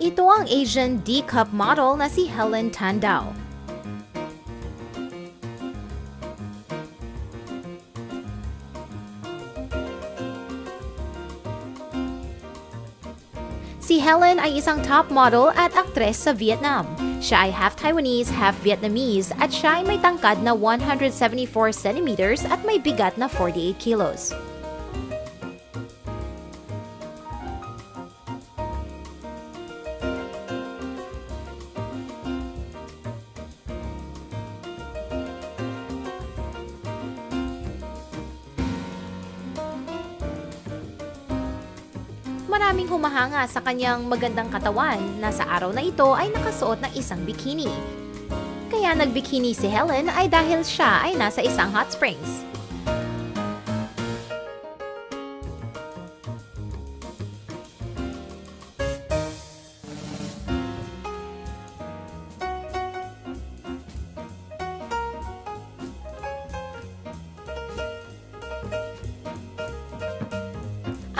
Ito ang Asian D-cup model na si Helen Tandao. Si Helen ay isang top model at aktres sa Vietnam. Siya ay half Taiwanese, half Vietnamese at siya ay may tangkad na 174 centimeters at may bigat na 48 kilos. Maraming humahanga sa kanyang magandang katawan na sa araw na ito ay nakasuot ng isang bikini. Kaya nagbikini si Helen ay dahil siya ay nasa isang hot springs.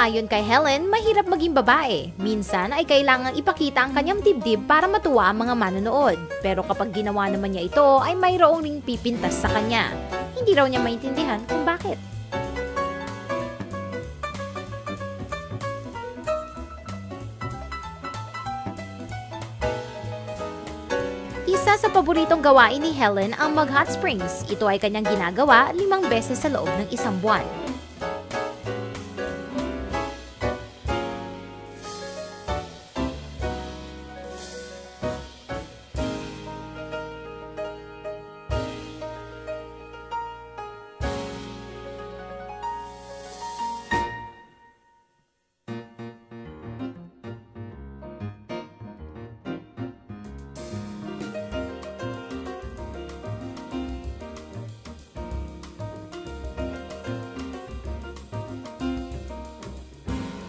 Ayon kay Helen, mahirap maging babae. Minsan ay kailangang ipakita ang kanyang dibdib para matuwa ang mga manonood. Pero kapag ginawa naman niya ito, ay mayroong ring pipintas sa kanya. Hindi raw niya maintindihan kung bakit. Isa sa paboritong gawain ni Helen ang mag-hot springs. Ito ay kanyang ginagawa limang beses sa loob ng isang buwan.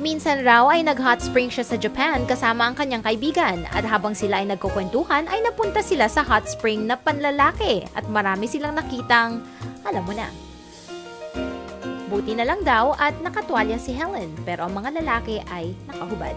Minsan raw ay nag-hot spring siya sa Japan kasama ang kanyang kaibigan at habang sila ay nagkukwentuhan ay napunta sila sa hot spring na panlalaki at marami silang nakitang, alam mo na. Buti na lang daw at nakatwalya si Helen pero ang mga lalaki ay nakahubad.